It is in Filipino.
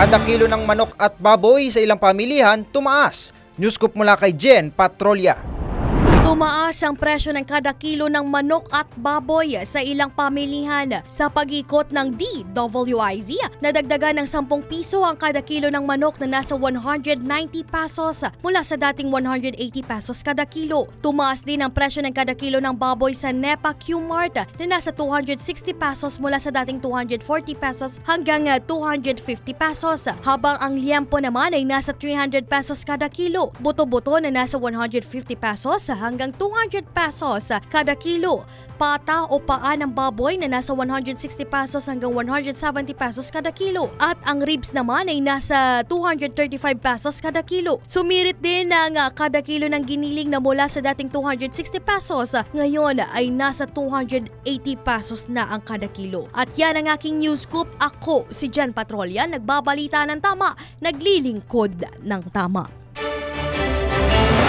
Kada kilo ng manok at baboy sa ilang pamilihan tumaas. Newscoop mula kay Jen Patrolya. Tumaas ang presyo ng kada kilo ng manok at baboy sa ilang pamilihan sa pag-ikot ng DWIZ. Nadagdagan ng 10 piso ang kada kilo ng manok na nasa 190 pesos mula sa dating 180 pesos kada kilo. Tumaas din ang presyo ng kada kilo ng baboy sa NEPA Q-Mart na nasa 260 pesos mula sa dating 240 pesos hanggang ah, 250 pesos. Habang ang liempo naman ay nasa 300 pesos kada kilo. Buto-buto na nasa 150 pesos hanggang 200 pesos kada kilo. Pata o paa ng baboy na nasa 160 pesos hanggang 170 pesos kada kilo. At ang ribs naman ay nasa 235 pesos kada kilo. Sumirit din ang ah, kada kilo ng giniling na mula sa dating 260 pesos. Ngayon ay nasa 280 pesos na ang kada kilo. At yan ang aking news scoop. Ako si Jan Patrolya, nagbabalita ng tama, naglilingkod ng tama.